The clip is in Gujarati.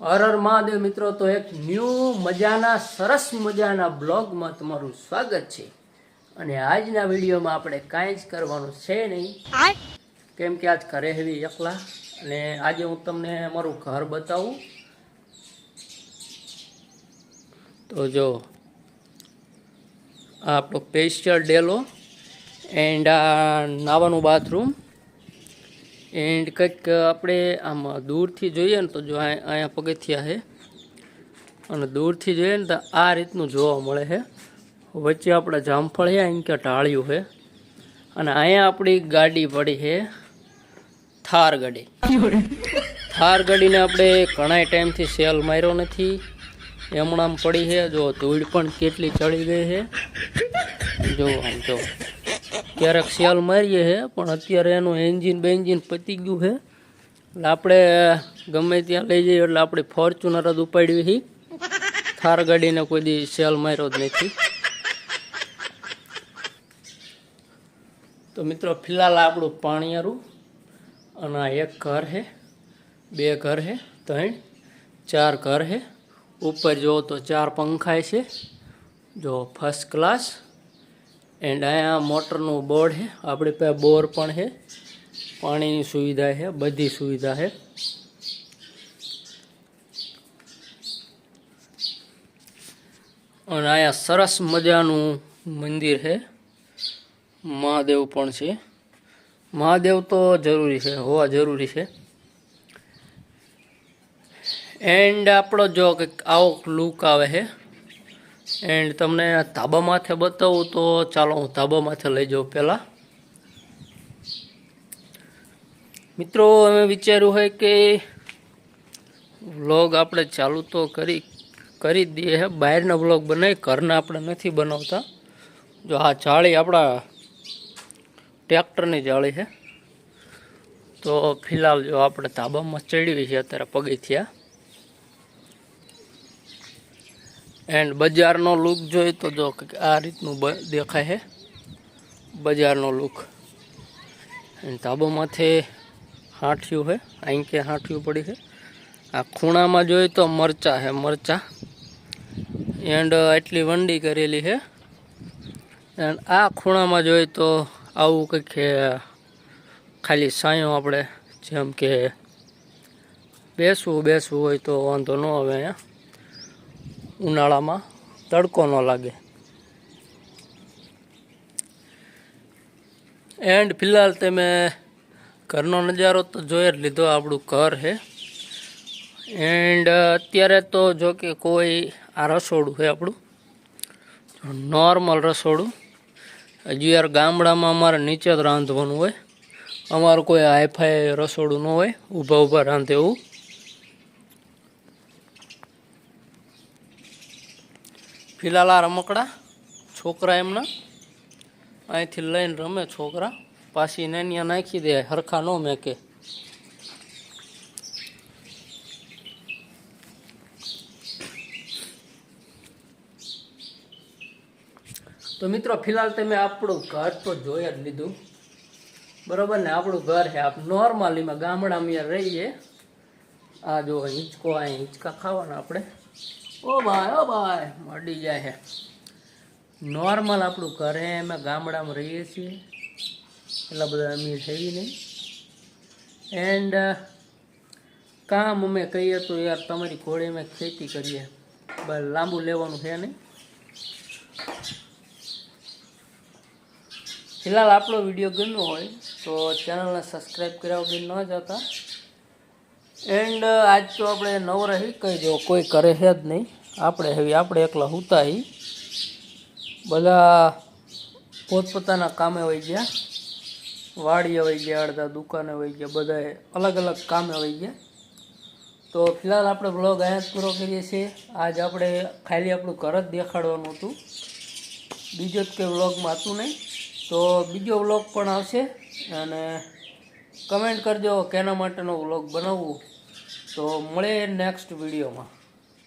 હર હર મહાદેવ મિત્રો તો એક ન્યૂ મજાના સરસ મજાના બ્લોગમાં તમારું સ્વાગત છે. અને આજના વિડીયોમાં આપણે કાંઈ જ કરવાનું છે નહીં. કેમ કે આજ ઘરે હેવી એકલા. અને આજે હું તમને મારું ઘર બતાવું. તો જો આ આપણો પેસ્ટર ડેલો એન્ડ આ નાવાનું બાથરૂમ એન્ડ કંઈક આપણે આમ દૂરથી જોઈએ ને તો જો અહીંયા પગથિયા છે. અને દૂરથી જોઈએ ને તો આ રીતનું જોવા મળે છે. વચ્ચે આપણે જામફળ છે અહીં કે ટાળ્યું છે. અને અહીંયા આપણી ગાડી પડી છે. થાર ગાડી. થાર ગાડીને આપણે ઘણા ટાઈમથી સેલ માર્યો નથી. એમણામ પડી છે. જો ધૂળ પણ કેટલી ચડી ગઈ છે. જો આમ જો. ક્યારેક સેલ મારીએ છે, પણ અત્યારે એનું એન્જિન બેન્જિન પતી ગયું છે. એટલે આપણે ગમે ત્યાં લઈ જઈએ એટલે આપણે ફોર્ચ્યુનર જ ઉપાડવી હતી થાર ગાડીને કોઈ દી સેલ માર્યો જ નથી. તો મિત્રો, ફિલહાલ આપણું પાણીયારું અને આ એક ઘર છે, બે ઘર છે, ત્રણ, ચાર ઘર છે. ઉપર જુઓ તો ચાર પંખા છે. જો ફર્સ્ટ ક્લાસ એન્ડ અહીંયા મોટરનું બોર્ડ છે. આપણી પાસે બોર પણ છે. પાણીની સુવિધા છે. બધી સુવિધા છે. અને અહીંયા સરસ મજાનું મંદિર છે. મહાદેવ પણ છે. મહાદેવ તો જરૂરી છે, હોવા જરૂરી છે. એન્ડ આપણો જો કંઈક આવો લુક આવે છે. એન્ડ તમને ધાબા માથે બતાવું તો ચાલો હું ધાબા માથે લઈ જાઉં પહેલાં. મિત્રો, અમે વિચાર્યું હોય કે વ્લોગ આપણે ચાલુ તો કરી કરી દઈએ. છે બહારના વ્લોગ બનાવી ઘરના આપણે નથી બનાવતા. જો આ જાળી આપણા ટ્રેક્ટરની જાળી છે. તો ફિલહાલ જો આપણે ધાબામાં ચડીએ છે, અત્યારે પગથિયા એન્ડ બજારનો લુક જોઈએ તો જો આ રીતનું દેખાય છે બજારનો લુક એન્ડ તાબોમાંથી હાંઠિયું છે અહીં કે હાંઠિયું પડી છે આ ખૂણામાં જોઈએ તો મરચા છે મરચા. એન્ડ એટલી વંડી કરેલી છે એન્ડ આ ખૂણામાં જોઈએ તો આવું કંઈક ખાલી સાયો આપણે જેમ કે બેસવું બેસવું હોય તો વાંધો ન આવે અહીંયા. ઉનાળામાં તડકો ન લાગે. એન્ડ ફિલહાલ તમે ઘરનો નજારો તો જોઈ જ લીધો, આપણું ઘર છે. એન્ડ અત્યારે તો જો કે કોઈ આ રસોડું છે આપણું. નોર્મલ રસોડું. હજી યાર ગામડામાં અમારે નીચે જ રાંધવાનું હોય. અમારું કોઈ હાઈફાઈ રસોડું ન હોય, ઊભા ઊભા રાંધે એવું. ફિલહાલ આ રમકડા છોકરા એમના. અહીંથી લઈને રમે છોકરા. પાછી નાનિયા નાખી દે, હરખા ન મેકે. તો મિત્રો, ફિલહાલ તમે આપણું ઘર તો જોઈ જ લીધું. બરોબર ને? આપણું ઘર છે આપ નોર્મલીમાં ગામડામાં રહીએ. આ જો હિંચકો, આ હિંચકા ખાવાના આપણે. ઓ ભાઈ ઓ ભાઈ, મળી જાય છે નોર્મલ આપણું ઘરે અમે ગામડામાં રહીએ છીએ. એટલા બધા અમીર થઈ નહીં. એન્ડ કામ અમે કહીએ તો યાર તમારી ઘોડે અમે ખેતી કરીએ. બસ લાંબુ લેવાનું છે નહીં. ફિલહાલ આપણો વીડિયો ગમ્યો હોય તો ચેનલને સબસ્ક્રાઈબ કર્યા વગર ન જતા. એન્ડ આજ તો આપણે નવરા હી કહી દો કોઈ કરે છે જ નહીં. આપણે હવે, આપણે એકલા હુતા હી. બધા પોતપોતાના કામે હોય ગયા. વાડીએ વહી ગયા, અડધા દુકાને વહી ગયા, બધાએ અલગ અલગ કામે વહી ગયા. તો ફિલહાલ આપણે બ્લોગ અહીંયા જ પૂરો કરીએ છીએ. આજ આપણે ખાલી આપણું ઘર જ દેખાડવાનું હતું. બીજો જ કંઈ વ્લોગમાં હતું નહીં. તો બીજો વ્લોગ પણ આવશે. અને કમેન્ટ કરજો કેના માટેનો વ્લોગ બનાવવું. તો મળે નેક્સ્ટ વિડીયોમાં.